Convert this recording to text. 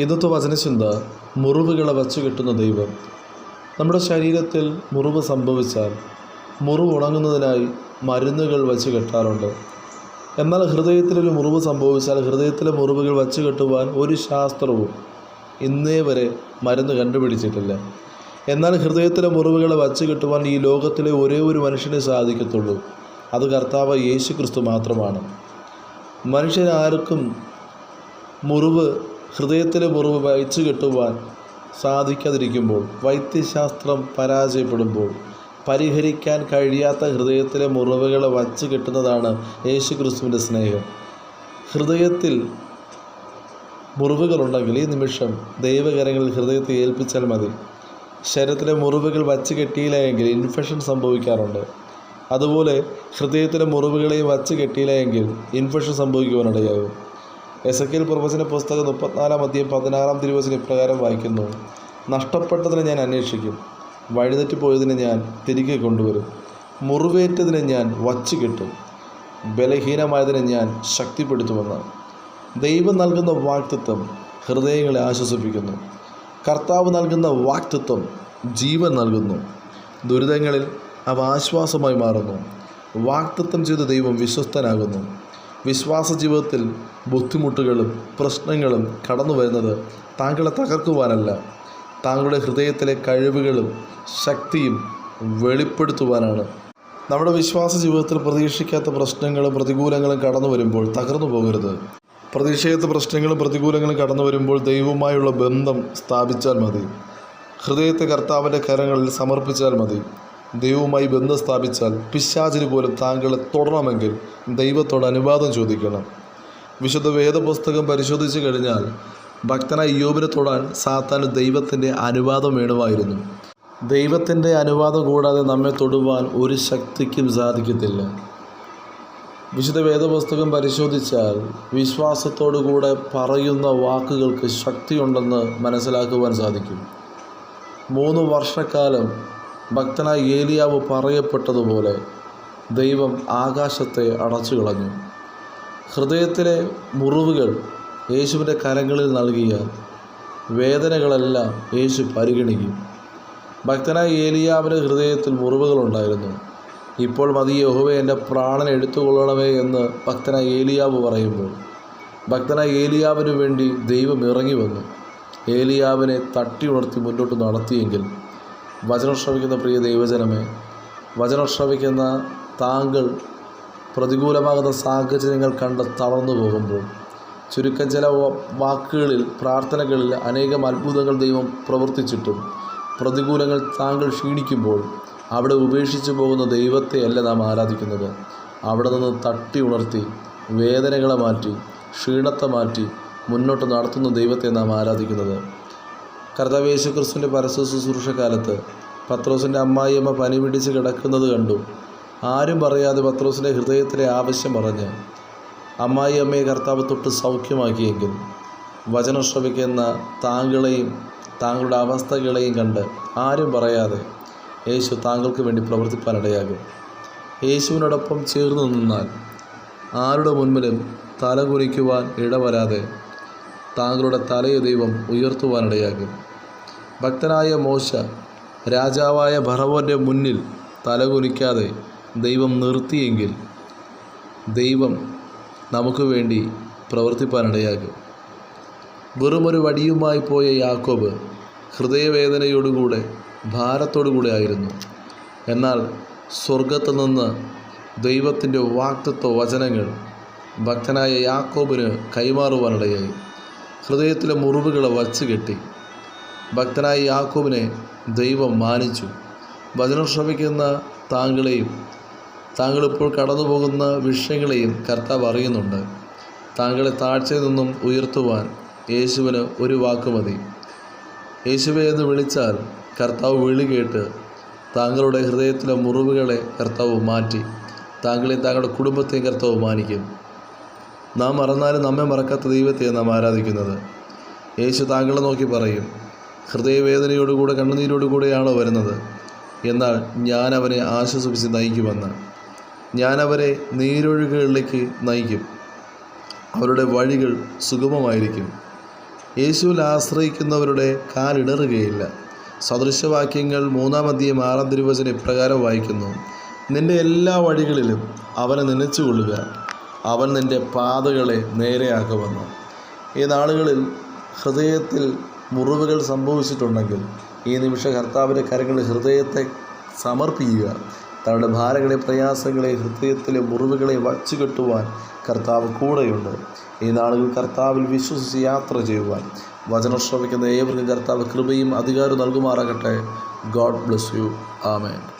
ഇന്നത്തെ വചനചിന്ത മുറിവുകളെ വച്ചു കെട്ടുന്ന ദൈവം. നമ്മുടെ ശരീരത്തിൽ മുറിവ് സംഭവിച്ചാൽ മുറിവ് ഉണങ്ങുന്നതിനായി മരുന്നുകൾ വച്ച് കെട്ടാറുണ്ട്. എന്നാൽ ഹൃദയത്തിലൊരു മുറിവ് സംഭവിച്ചാൽ ഹൃദയത്തിലെ മുറിവുകൾ വച്ച് കെട്ടുവാൻ ഒരു ശാസ്ത്രവും ഇന്നേ വരെ മരുന്ന് കണ്ടുപിടിച്ചിട്ടില്ല. എന്നാൽ ഹൃദയത്തിലെ മുറിവുകളെ വച്ച് കെട്ടുവാൻ ഈ ലോകത്തിലെ ഒരേ ഒരു മനുഷ്യനെ സാധിക്കത്തുള്ളൂ. അത് കർത്താവ് യേശു ക്രിസ്തു മാത്രമാണ്. മനുഷ്യരാർക്കും മുറിവ് ഹൃദയത്തിലെ മുറിവ് വഹിച്ചു കെട്ടുവാൻ സാധിക്കാതിരിക്കുമ്പോൾ വൈദ്യശാസ്ത്രം പരാജയപ്പെടുമ്പോൾ പരിഹരിക്കാൻ കഴിയാത്ത ഹൃദയത്തിലെ മുറിവുകളെ വച്ച് കെട്ടുന്നതാണ് യേശു ക്രിസ്തുവിന്റെ സ്നേഹം. ഹൃദയത്തിൽ മുറിവുകളുണ്ടെങ്കിൽ ഈ നിമിഷം ദൈവകരങ്ങളിൽ ഹൃദയത്തെ ഏൽപ്പിച്ചാൽ മതി. ശരീരത്തിലെ മുറിവുകൾ വച്ച് കെട്ടിയില്ലെങ്കിൽ ഇൻഫെക്ഷൻ സംഭവിക്കാറുണ്ട്. അതുപോലെ ഹൃദയത്തിലെ മുറിവുകളെയും വച്ച് കെട്ടിയില്ലെങ്കിൽ ഇൻഫെക്ഷൻ സംഭവിക്കുവാനിടയാകും. എസ് എ പ്രവചന പുസ്തകം മുപ്പത്തിനാലാം അധ്യയം പതിനാറാം തിരുവചനം ഇപ്രകാരം വായിക്കുന്നു. നഷ്ടപ്പെട്ടതിനെ ഞാൻ അന്വേഷിക്കും. വഴിതെറ്റിപ്പോയതിനെ ഞാൻ തിരികെ കൊണ്ടുവരും. മുറിവേറ്റതിനെ ഞാൻ വച്ചു കിട്ടും. ബലഹീനമായതിനെ ഞാൻ ശക്തിപ്പെടുത്തുമെന്ന്. ദൈവം നൽകുന്ന വാക്തത്വം ഹൃദയങ്ങളെ ആശ്വസിപ്പിക്കുന്നു. കർത്താവ് നൽകുന്ന വാക്തത്വം ജീവൻ നൽകുന്നു. ദുരിതങ്ങളിൽ അവ ആശ്വാസമായി മാറുന്നു. വാക്തത്വം ചെയ്ത ദൈവം വിശ്വസ്തനാകുന്നു. വിശ്വാസ ജീവിതത്തിൽ ബുദ്ധിമുട്ടുകളും പ്രശ്നങ്ങളും കടന്നു വരുന്നത് താങ്കളെ തകർക്കുവാനല്ല. താങ്കളുടെ ഹൃദയത്തിലെ കഴിവുകളും ശക്തിയും വെളിപ്പെടുത്തുവാനാണ്. നമ്മുടെ വിശ്വാസ ജീവിതത്തിൽ പ്രതീക്ഷിക്കാത്ത പ്രശ്നങ്ങളും പ്രതികൂലങ്ങളും കടന്നു വരുമ്പോൾ തകർന്നു പോകരുത്. പ്രതീക്ഷിക്കാത്ത പ്രശ്നങ്ങളും പ്രതികൂലങ്ങളും കടന്നു വരുമ്പോൾ ദൈവവുമായുള്ള ബന്ധം സ്ഥാപിച്ചാൽ മതി. ഹൃദയത്തെ കർത്താവിന്റെ കരങ്ങളിൽ സമർപ്പിച്ചാൽ മതി. ദൈവവുമായി ബന്ധം സ്ഥാപിച്ചാൽ പിശാചിന് പോലും താങ്കളെ തൊടണമെങ്കിൽ ദൈവത്തോട് അനുവാദം ചോദിക്കണം. വിശുദ്ധ വേദപുസ്തകം പരിശോധിച്ചു കഴിഞ്ഞാൽ ഭക്തനായ യോബിനെ തൊടാൻ സാത്താന് ദൈവത്തിന്റെ അനുവാദം വേണമായിരുന്നു. ദൈവത്തിന്റെ അനുവാദം കൂടാതെ നമ്മെ തൊടുവാൻ ഒരു ശക്തിക്കും സാധിക്കത്തില്ല. വിശുദ്ധ വേദപുസ്തകം പരിശോധിച്ചാൽ വിശ്വാസത്തോടുകൂടെ പറയുന്ന വാക്കുകൾക്ക് ശക്തിയുണ്ടെന്ന് മനസ്സിലാക്കുവാൻ സാധിക്കും. മൂന്ന് വർഷക്കാലം ഭക്തനായ ഏലിയാവ് പറയപ്പെട്ടതുപോലെ ദൈവം ആകാശത്തെ അടച്ചു കളഞ്ഞു ഹൃദയത്തിലെ മുറിവുകൾ യേശുവിന്റെ കരങ്ങളിൽ നൽകിയ വേദനകളെല്ലാം യേശു പരിഗണിക്കും. ഭക്തനായ ഏലിയാവിന്റെ ഹൃദയത്തിൽ മുറിവുകളുണ്ടായിരുന്നു. ഇപ്പോൾ മതി യഹോവ എന്റെ പ്രാണൻ എടുത്തുകൊള്ളണമേ എന്ന് ഭക്തനായ ഏലിയാവ് പറയുമ്പോൾ ഭക്തനായ ഏലിയാവിനു വേണ്ടി ദൈവം ഇറങ്ങി വന്നു. ഏലിയാവിനെ തട്ടി ഉണർത്തി മുന്നോട്ട് നടത്തിയെങ്കിൽ വചനം ശ്രവിക്കുന്ന പ്രിയ ദൈവജനമേ വചനം ശ്രവിക്കുന്ന താങ്കൾ പ്രതികൂലമാകുന്ന സാഹചര്യങ്ങൾ കണ്ട് തളർന്നു പോകുമ്പോൾ ചുരുക്കം ചില വാക്കുകളിൽ പ്രാർത്ഥനകളിൽ അനേകം അത്ഭുതങ്ങൾ ദൈവം പ്രവർത്തിച്ചിട്ടും പ്രതികൂലങ്ങൾ താങ്കൾ ക്ഷീണിക്കുമ്പോൾ അവിടെ ഉപേക്ഷിച്ചു പോകുന്ന ദൈവത്തെയല്ല നാം ആരാധിക്കുന്നത്. അവിടെ നിന്ന് തട്ടി ഉണർത്തി വേദനകളെ മാറ്റി ക്ഷീണത്തെ മാറ്റി മുന്നോട്ട് നടത്തുന്ന ദൈവത്തെ നാം ആരാധിക്കുന്നത്. കർത്തവേശു ക്രിസ്തുവിന്റെ പരസ്യ ശുശ്രൂഷ കാലത്ത് പത്രോസിന്റെ അമ്മായിയമ്മ പനി പിടിച്ച് കിടക്കുന്നത് കണ്ടു. ആരും പറയാതെ പത്രോസിന്റെ ഹൃദയത്തിലെ ആവശ്യം പറഞ്ഞ് അമ്മായി അമ്മയെ കർത്താവ് തൊട്ട് സൗഖ്യമാക്കിയെങ്കിൽ വചനം ശ്രവിക്കുന്ന താങ്കളെയും താങ്കളുടെ അവസ്ഥകളെയും കണ്ട് ആരും പറയാതെ യേശു താങ്കൾക്ക് വേണ്ടി പ്രവർത്തിപ്പാനിടയാകും. യേശുവിനോടൊപ്പം ചേർന്ന് നിന്നാൽ ആരുടെ മുൻപിലും തല കുനിക്കുവാൻ ഇടവരാതെ താങ്കളുടെ തലയെ ദൈവം ഉയർത്തുവാനിടയാകും. ഭക്തനായ മോശ രാജാവായ ഭറവന്റെ മുന്നിൽ തലകുനിക്കാതെ ദൈവം നിർത്തിയെങ്കിൽ ദൈവം നമുക്ക് വേണ്ടി പ്രവർത്തിപ്പാനിടയാകും. വെറുമൊരു വടിയുമായി പോയ യാക്കോബ് ഹൃദയവേദനയോടുകൂടെ ഭാരത്തോടുകൂടെ ആയിരുന്നു. എന്നാൽ സ്വർഗത്തു നിന്ന് ദൈവത്തിന്റെ വാക്തത്വ വചനങ്ങൾ ഭക്തനായ യാക്കോബിന് കൈമാറുവാനിടയായി. ഹൃദയത്തിലെ മുറിവുകളെ വച്ചു കെട്ടി ഭക്തനായ യാക്കൂബിനെ ദൈവം മാനിച്ചു. വചനം ശ്രമിക്കുന്ന താങ്കളെയും താങ്കളിപ്പോൾ കടന്നു പോകുന്ന വിഷയങ്ങളെയും കർത്താവ് അറിയുന്നുണ്ട്. താങ്കളെ താഴ്ചയിൽ നിന്നും ഉയർത്തുവാൻ യേശുവിന് ഒരു വാക്ക് മതി. യേശുവെ എന്ന് വിളിച്ചാൽ കർത്താവ് വിളി കേട്ട് താങ്കളുടെ ഹൃദയത്തിലെ മുറിവുകളെ കർത്താവ് മാറ്റി താങ്കളെ താങ്കളുടെ കുടുംബത്തെയും കർത്താവ് മാനിക്കും. നാം മറന്നാലും നമ്മെ മറക്കാത്ത ദൈവത്തെ നാം ആരാധിക്കുന്നത്. യേശു താങ്കളെ നോക്കി പറയും ഹൃദയവേദനയോടുകൂടെ കണ്ണുനീരോടുകൂടെയാണോ വരുന്നത്? എന്നാൽ ഞാൻ അവനെ ആശ്വസിപ്പിച്ച് നയിക്കുമെന്ന്. ഞാൻ അവരെ നീരൊഴുകുകളിലേക്ക് നയിക്കും. അവരുടെ വഴികൾ സുഗമമായിരിക്കും. യേശുവിൽ ആശ്രയിക്കുന്നവരുടെ കാലിടറുകയില്ല സദൃശവാക്യങ്ങൾ മൂന്നാം അധ്യയം ആറാം തിരുവചന ഇപ്രകാരം വായിക്കുന്നു. നിന്റെ എല്ലാ വഴികളിലും അവനെ നനച്ചുകൊള്ളുക. അവൻ നിന്റെ പാതകളെ നേരെയാക്കുമെന്ന്. ഈ നാളുകളിൽ ഹൃദയത്തിൽ മുറിവുകൾ സംഭവിച്ചിട്ടുണ്ടെങ്കിൽ ഈ നിമിഷ കർത്താവിന്റെ കരങ്ങളിൽ ഹൃദയത്തെ സമർപ്പിക്കുക. തങ്ങളുടെ ഭാരങ്ങളെ പ്രയാസങ്ങളെ ഹൃദയത്തിലെ മുറിവുകളെ വച്ചു കെട്ടുവാൻ കർത്താവ് കൂടെയുണ്ട്. ഈ നാളുകൾ കർത്താവിൽ വിശ്വസിച്ച് യാത്ര ചെയ്യുവാൻ. വചനം ശ്രമിക്കുന്ന ഏവർക്കും കർത്താവ് കൃപയും അധികാരവും നൽകുമാറാകട്ടെ. God bless you. ആമേൻ.